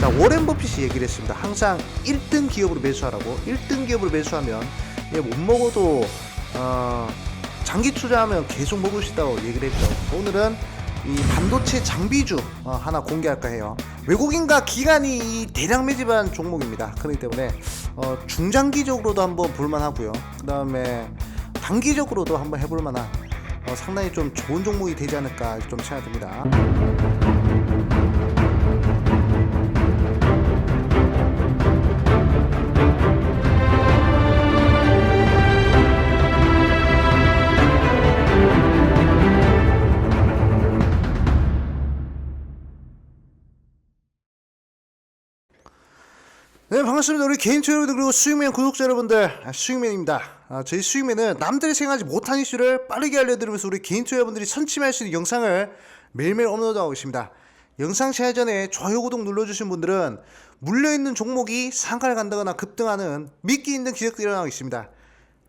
자, 워렌 버핏이 얘기를 했습니다. 항상 1등 기업으로 매수하라고. 1등 기업으로 매수하면 예, 못 먹어도 어, 장기 투자하면 계속 먹을 수 있다고 얘기를 했죠. 오늘은 이 반도체 장비주 어, 하나 공개할까 해요. 외국인과 기관이 이 대량 매집한 종목입니다. 그렇기 때문에 어, 중장기적으로도 한번 볼만하고요. 그 다음에 단기적으로도 한번 해볼 만한 어, 상당히 좀 좋은 종목이 되지 않을까 좀 생각됩니다. 네 반갑습니다. 우리 개인투 여러분들 그리고 수익맨 구독자 여러분들. 아, 수익맨입니다. 아, 저희 수익맨은 남들이 생각하지 못한 이슈를 빠르게 알려드리면서 우리 개인투 여러분들이 선침할 수 있는 영상을 매일매일 업로드하고 있습니다. 영상 시작 전에 좋아요 구독 눌러주신 분들은 물려있는 종목이 상가를 간다거나 급등하는 믿기 힘든 기적들이 일어나고 있습니다.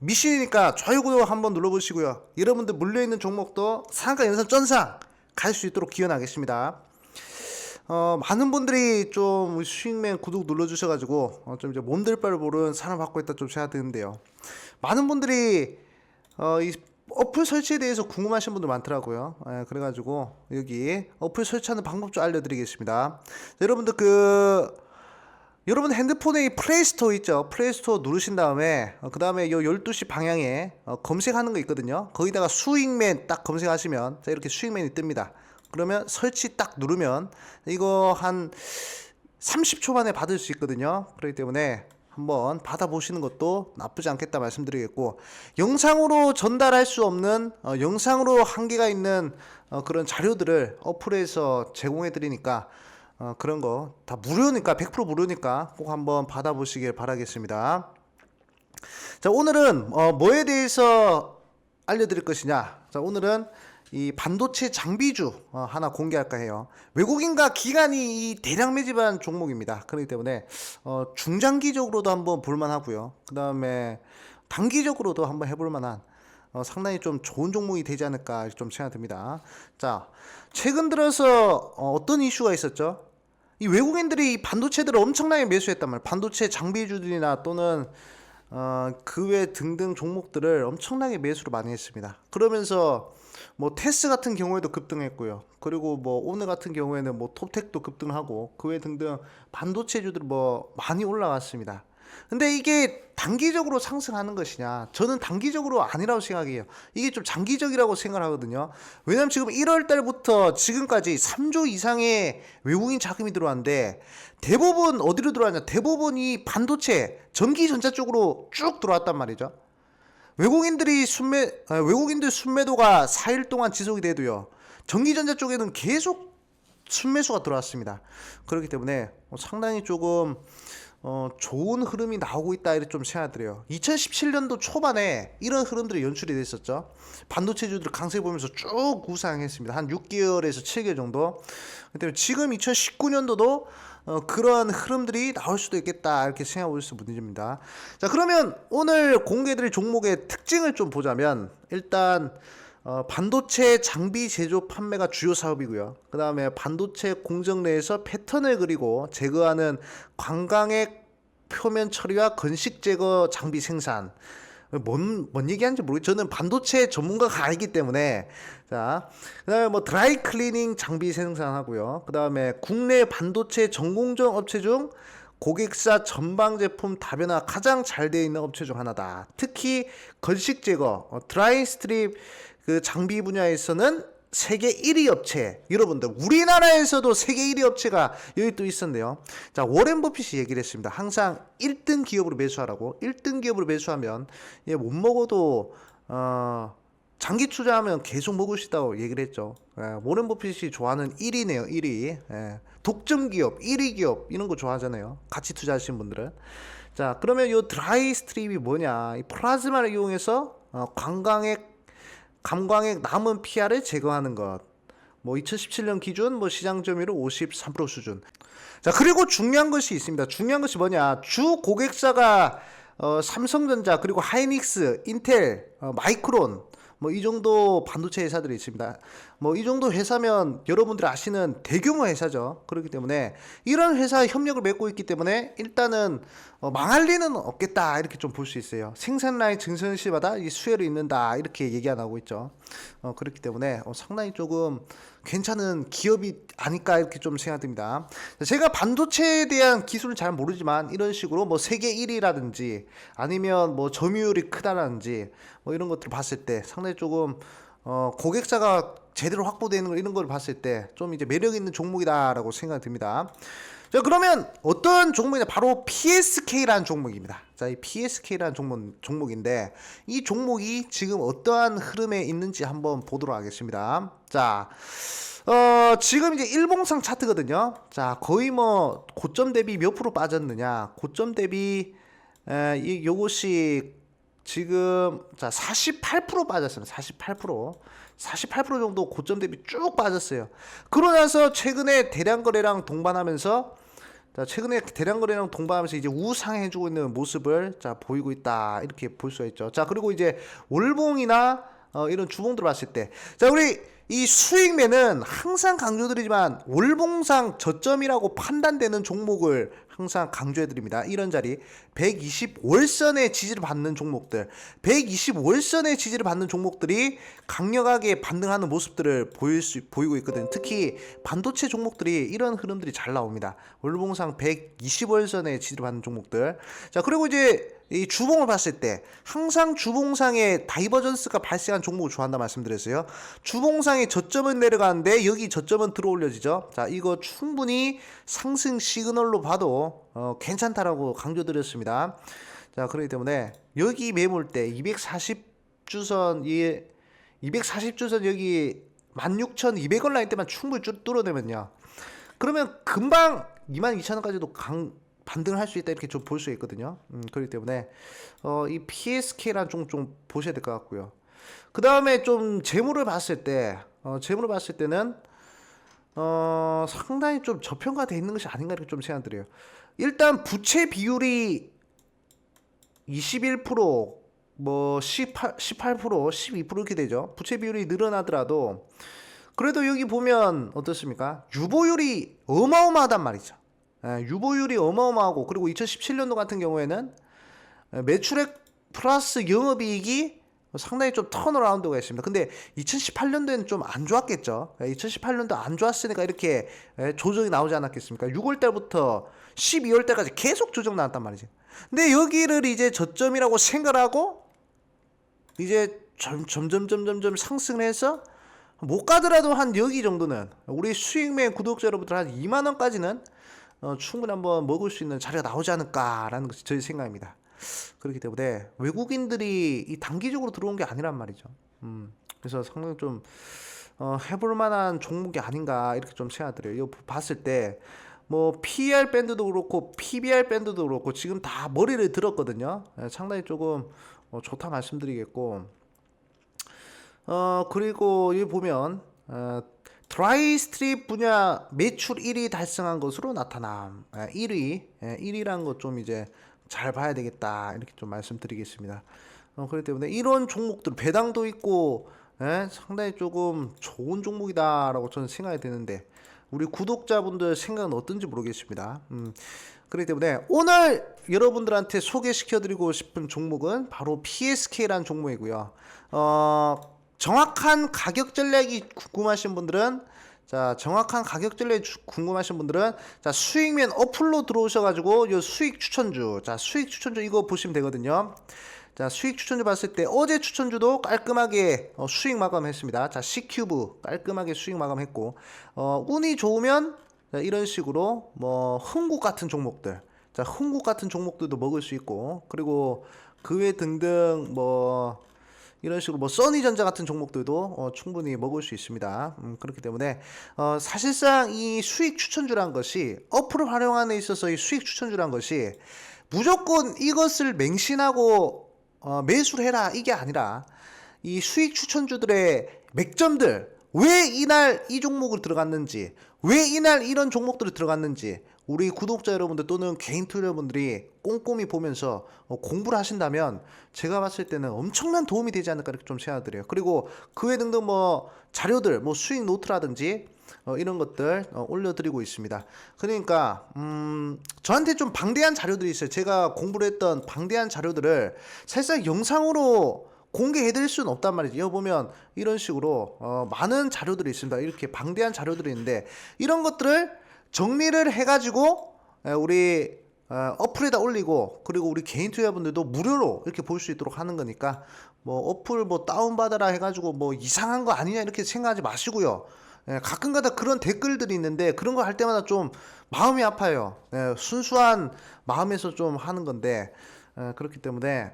미신이니까 좋아요 구독 한번 눌러보시고요. 여러분들 물려있는 종목도 상가 연산 전상 갈 수 있도록 기원하겠습니다 어, 많은 분들이 좀 수익맨 구독 눌러주셔가지고 어, 좀 이제 몸들 바를 모르는 사람 받고 있다 좀 생각드는데요. 많은 분들이 어, 이 어플 설치에 대해서 궁금하신 분들 많더라고요. 예, 그래가지고 여기 어플 설치하는 방법 좀 알려드리겠습니다. 자, 여러분들 그 여러분 핸드폰에 이 플레이스토어 있죠? 플레이스토어 누르신 다음에 그 다음에 요 12시 방향에 어, 검색하는 거 있거든요. 거기다가 수익맨 딱 검색하시면 자 이렇게 수익맨이 뜹니다. 그러면 설치 딱 누르면 이거 한 30초 만에 받을 수 있거든요. 그렇기 때문에 한번 받아보시는 것도 나쁘지 않겠다 말씀드리겠고 영상으로 전달할 수 없는 어, 영상으로 한계가 있는 어, 그런 자료들을 어플에서 제공해 드리니까 어, 그런 거 다 무료니까 100% 무료니까 꼭 한번 받아보시길 바라겠습니다. 자 오늘은 어, 뭐에 대해서 알려드릴 것이냐? 자 오늘은 이 반도체 장비주 어, 하나 공개할까 해요. 외국인과 기관이 이 대량 매집한 종목입니다. 그렇기 때문에 어, 중장기적으로도 한번 볼만하고요. 그 다음에 단기적으로도 한번 해볼 만한 어, 상당히 좀 좋은 종목이 되지 않을까 좀 생각됩니다. 자, 최근 들어서 어, 어떤 이슈가 있었죠? 이 외국인들이 이 반도체들을 엄청나게 매수했단 말이에요. 반도체 장비주들이나 또는 어, 그 외 등등 종목들을 엄청나게 매수를 많이 했습니다. 그러면서 뭐 테스 같은 경우에도 급등했고요. 그리고 뭐 오늘 같은 경우에는 뭐 톱텍도 급등하고 그 외 등등 반도체주들 뭐 많이 올라갔습니다. 근데 이게 단기적으로 상승하는 것이냐? 저는 단기적으로 아니라고 생각해요. 이게 좀 장기적이라고 생각하거든요. 왜냐면 지금 1월 달부터 지금까지 3조 이상의 외국인 자금이 들어왔는데 대부분 어디로 들어왔냐? 대부분 이 반도체, 전기 전자 쪽으로 쭉 들어왔단 말이죠. 외국인들이 순매 아, 외국인들 순매도가 4일 동안 지속이 돼도요. 전기 전자 쪽에는 계속 순매수가 들어왔습니다. 그렇기 때문에 어, 상당히 조금 어, 좋은 흐름이 나오고 있다 이렇게 좀 생각드려요. 2017년도 초반에 이런 흐름들이 연출이 됐었죠. 반도체주들 강세 보면서 쭉 우상했습니다. 한 6개월에서 7개월 정도. 근데 지금 2019년도도 어, 그러한 흐름들이 나올 수도 있겠다 이렇게 생각해 볼수 문제입니다. 자 그러면 오늘 공개드릴 종목의 특징을 좀 보자면 일단 어, 반도체 장비 제조 판매가 주요 사업이고요. 그 다음에 반도체 공정 내에서 패턴을 그리고 제거하는 관광액 표면 처리와 건식 제거 장비 생산. 뭔, 뭔 얘기하는지 모르겠어요. 저는 반도체 전문가가 아니기 때문에. 자, 그 다음에 뭐 드라이 클리닝 장비 생산하고요. 그 다음에 국내 반도체 전공정 업체 중 고객사 전방 제품 다변화 가장 잘 되어 있는 업체 중 하나다. 특히 건식 제거, 어, 드라이 스트립 그 장비 분야에서는 세계 1위 업체 여러분들 우리나라에서도 세계 1위 업체가 여기 또 있었네요. 자 워렌 버핏이 얘기를 했습니다. 항상 1등 기업으로 매수하라고 1등 기업으로 매수하면 예, 못 먹어도 어, 장기 투자하면 계속 먹을 수 있다고 얘기를 했죠. 예, 워렌 버핏이 좋아하는 1위네요. 1위 예, 독점 기업 1위 기업 이런 거 좋아하잖아요. 같이 투자하시는 분들은 자 그러면 이 드라이 스트립이 뭐냐 이 플라즈마를 이용해서 어, 관광액 감광액 남은 PR을 제거하는 것. 뭐 2017년 기준 뭐 시장 점유율 53% 수준. 자, 그리고 중요한 것이 있습니다. 중요한 것이 뭐냐? 주 고객사가 어, 삼성전자 그리고 하이닉스, 인텔, 어, 마이크론 뭐 이 정도 반도체 회사들이 있습니다. 뭐 이 정도 회사면 여러분들이 아시는 대규모 회사죠. 그렇기 때문에 이런 회사 협력을 맺고 있기 때문에 일단은 어, 망할 리는 없겠다 이렇게 좀 볼 수 있어요. 생산 라인 증선 시마다 이 수혜를 입는다 이렇게 얘기 안 하고 있죠. 어, 그렇기 때문에 어, 상당히 조금 괜찮은 기업이 아닐까 이렇게 좀 생각됩니다. 제가 반도체에 대한 기술을 잘 모르지만 이런 식으로 뭐 세계 1위라든지 아니면 뭐 점유율이 크다라든지 뭐 이런 것들을 봤을 때 상당히 조금 어, 고객사가 제대로 확보되는 걸 이런 걸 봤을 때 좀 이제 매력 있는 종목이다라고 생각이 듭니다. 자 그러면 어떤 종목이냐 바로 PSK라는 종목입니다. 자 이 PSK라는 종목 종목인데 이 종목이 지금 어떠한 흐름에 있는지 한번 보도록 하겠습니다. 자. 어, 지금 이제 일봉상 차트거든요. 자, 거의 뭐 고점 대비 몇 프로 빠졌느냐? 고점 대비 에, 이 요것이 지금 자, 48% 빠졌습니다. 48%. 48% 정도 고점 대비 쭉 빠졌어요. 그러나서 최근에 대량 거래량 동반하면서 자, 최근에 대량 거래량 동반하면서 이제 우상해주고 있는 모습을 자 보이고 있다 이렇게 볼 수가 있죠. 자 그리고 이제 월봉이나 어, 이런 주봉들 봤을 때, 자 우리 이 수익매는 항상 강조드리지만 월봉상 저점이라고 판단되는 종목을 항상 강조해드립니다. 이런 자리 120월선의 지지를 받는 종목들, 120월선의 지지를 받는 종목들이 강력하게 반등하는 모습들을 보일 수 보이고 있거든요. 특히 반도체 종목들이 이런 흐름들이 잘 나옵니다. 월봉상 120월선의 지지를 받는 종목들. 자 그리고 이제 이 주봉을 봤을 때 항상 주봉상에 다이버전스가 발생한 종목을 좋아한다 말씀드렸어요. 주봉상 의 저점은 내려가는데 여기 저점은 들어올려지죠. 자 이거 충분히 상승 시그널로 봐도 어, 괜찮다라고 강조드렸습니다. 자 그렇기 때문에 여기 매물대 240주선 이 240주선 여기 16,200원 라인 때만 충분히 쭉 뚫어내면요. 그러면 금방 22,000원까지도 강 반등을 할 수 있다 이렇게 좀 볼 수 있거든요. 음, 그렇기 때문에 어, 이 PSK란 좀 좀 보셔야 될 것 같고요. 그 다음에 좀 재물을 봤을 때, 어, 재물을 봤을 때는 어, 상당히 좀 저평가돼 있는 것이 아닌가 이렇게 좀 생각드려요. 일단 부채 비율이 21%, 뭐 18, 18%, 12% 이렇게 되죠. 부채 비율이 늘어나더라도 그래도 여기 보면 어떻습니까? 유보율이 어마어마하단 말이죠. 예, 유보율이 어마어마하고 그리고 2017년도 같은 경우에는 매출액 플러스 영업이익이 상당히 좀 턴어라운드가 있습니다. 근데 2018년도에는 좀 안 좋았겠죠. 2018년도 안 좋았으니까 이렇게 예, 조정이 나오지 않았겠습니까? 6월 달부터 12월 달까지 계속 조정 나왔단 말이죠. 근데 여기를 이제 저점이라고 생각하고 이제 점, 점점 점점 점 상승을 해서 못 가더라도 한 여기 정도는 우리 수익맨 구독자 여러분들 한 2만 원까지는 어, 충분히 한번 먹을 수 있는 자리가 나오지 않을까라는 것이 저희 생각입니다. 그렇기 때문에 외국인들이 이 단기적으로 들어온 게 아니란 말이죠. 음, 그래서 상당히 좀 어, 해볼 만한 종목이 아닌가 이렇게 좀 생각들어요. 이거 봤을 때 뭐 PER 밴드도 그렇고 PBR 밴드도 그렇고 지금 다 머리를 들었거든요. 예, 상당히 조금 어, 좋다 말씀드리겠고 어 그리고 여기 보면 어, 드라이 스트립 분야 매출 1위 달성한 것으로 나타남. 예, 1위, 예, 1위란 것 좀 이제 잘 봐야 되겠다 이렇게 좀 말씀드리겠습니다. 어, 그렇기 때문에 이런 종목들 배당도 있고 예, 상당히 조금 좋은 종목이다라고 저는 생각이 드는데 우리 구독자분들 생각은 어떤지 모르겠습니다. 음, 그렇기 때문에 오늘 여러분들한테 소개시켜드리고 싶은 종목은 바로 PSK라는 종목이고요. 어, 정확한 가격 전략이 궁금하신 분들은 자 정확한 가격 전략이 주- 궁금하신 분들은 자 수익면 어플로 들어오셔 가지고 요 수익 추천주 자 수익 추천주 이거 보시면 되거든요. 자 수익 추천주 봤을 때 어제 추천주도 깔끔하게 어, 수익 마감했습니다. 자 C큐브 깔끔하게 수익 마감했고 어, 운이 좋으면 자, 이런 식으로 뭐 흥국 같은 종목들 자 흥국 같은 종목들도 먹을 수 있고 그리고 그 외 등등 뭐 이런 식으로 뭐 써니전자 같은 종목들도 어, 충분히 먹을 수 있습니다. 음, 그렇기 때문에 어, 사실상 이 수익 추천주란 것이 어플을 활용하는 데 있어서 이 수익 추천주란 것이 무조건 이것을 맹신하고 어, 매수를 해라 이게 아니라 이 수익 추천주들의 맥점들 왜 이날 이 종목을 들어갔는지 왜 이날 이런 종목들을 들어갔는지 우리 구독자 여러분들 또는 개인 투자 여러분들이 꼼꼼히 보면서 어, 공부를 하신다면 제가 봤을 때는 엄청난 도움이 되지 않을까 이렇게 좀 생각드려요. 그리고 그 외 등등 뭐 자료들, 뭐 수익 노트라든지 어, 이런 것들 어, 올려드리고 있습니다. 그러니까 음, 저한테 좀 방대한 자료들이 있어요. 제가 공부를 했던 방대한 자료들을 사실상 영상으로 공개해드릴 수는 없단 말이죠. 여기 보면 이런 식으로 어, 많은 자료들이 있습니다. 이렇게 방대한 자료들이 있는데 이런 것들을 정리를 해가지고 에, 우리 어, 어플에다 올리고 그리고 우리 개인 투자분들도 무료로 이렇게 볼 수 있도록 하는 거니까 뭐 어플 뭐 다운받아라 해가지고 뭐 이상한 거 아니냐 이렇게 생각하지 마시고요. 예, 가끔가다 그런 댓글들이 있는데 그런 거 할 때마다 좀 마음이 아파요. 예, 순수한 마음에서 좀 하는 건데 예, 그렇기 때문에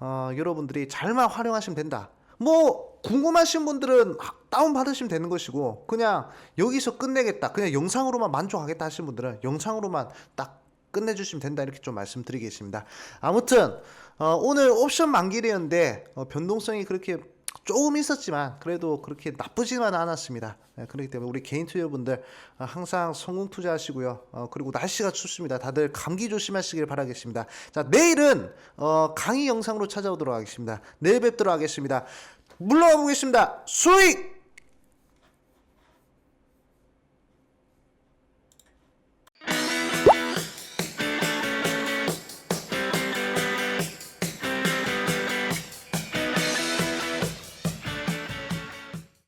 어, 여러분들이 잘만 활용하시면 된다. 뭐 궁금하신 분들은 하- 다운 받으시면 되는 것이고 그냥 여기서 끝내겠다. 그냥 영상으로만 만족하겠다 하시는 분들은 영상으로만 딱 끝내주시면 된다 이렇게 좀 말씀드리겠습니다. 아무튼 어, 오늘 옵션 만기일이었는데 어, 변동성이 그렇게 조금 있었지만 그래도 그렇게 나쁘지만 않았습니다. 네, 그렇기 때문에 우리 개인 투자분들 어, 항상 성공 투자하시고요. 어, 그리고 날씨가 춥습니다. 다들 감기 조심하시길 바라겠습니다. 자 내일은 어, 강의 영상으로 찾아오도록 하겠습니다. 내일 뵙도록 하겠습니다. 물러가 보겠습니다. 수익!